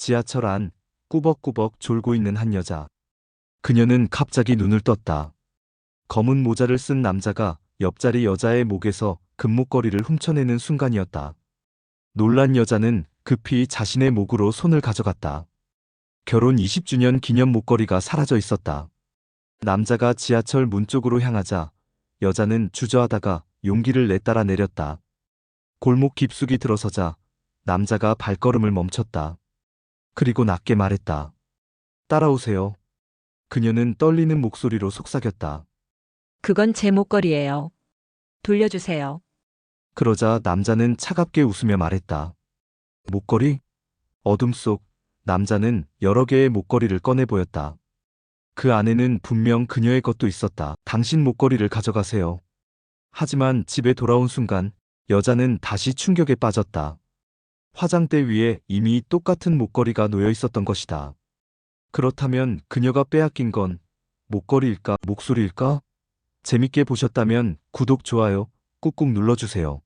지하철 안 꾸벅꾸벅 졸고 있는 한 여자. 그녀는 갑자기 눈을 떴다. 검은 모자를 쓴 남자가 옆자리 여자의 목에서 금목걸이를 훔쳐내는 순간이었다. 놀란 여자는 급히 자신의 목으로 손을 가져갔다. 결혼 20주년 기념 목걸이가 사라져 있었다. 남자가 지하철 문 쪽으로 향하자 여자는 주저하다가 용기를 내따라 내렸다. 골목 깊숙이 들어서자 남자가 발걸음을 멈췄다. 그리고 낮게 말했다. 따라오세요. 그녀는 떨리는 목소리로 속삭였다. 그건 제 목걸이에요. 돌려주세요. 그러자 남자는 차갑게 웃으며 말했다. 목걸이? 어둠 속 남자는 여러 개의 목걸이를 꺼내 보였다. 그 안에는 분명 그녀의 것도 있었다. 당신 목걸이를 가져가세요. 하지만 집에 돌아온 순간 여자는 다시 충격에 빠졌다. 화장대 위에 이미 똑같은 목걸이가 놓여 있었던 것이다. 그렇다면 그녀가 빼앗긴 건 목걸이일까, 목소리일까? 재밌게 보셨다면 구독, 좋아요 꾹꾹 눌러주세요.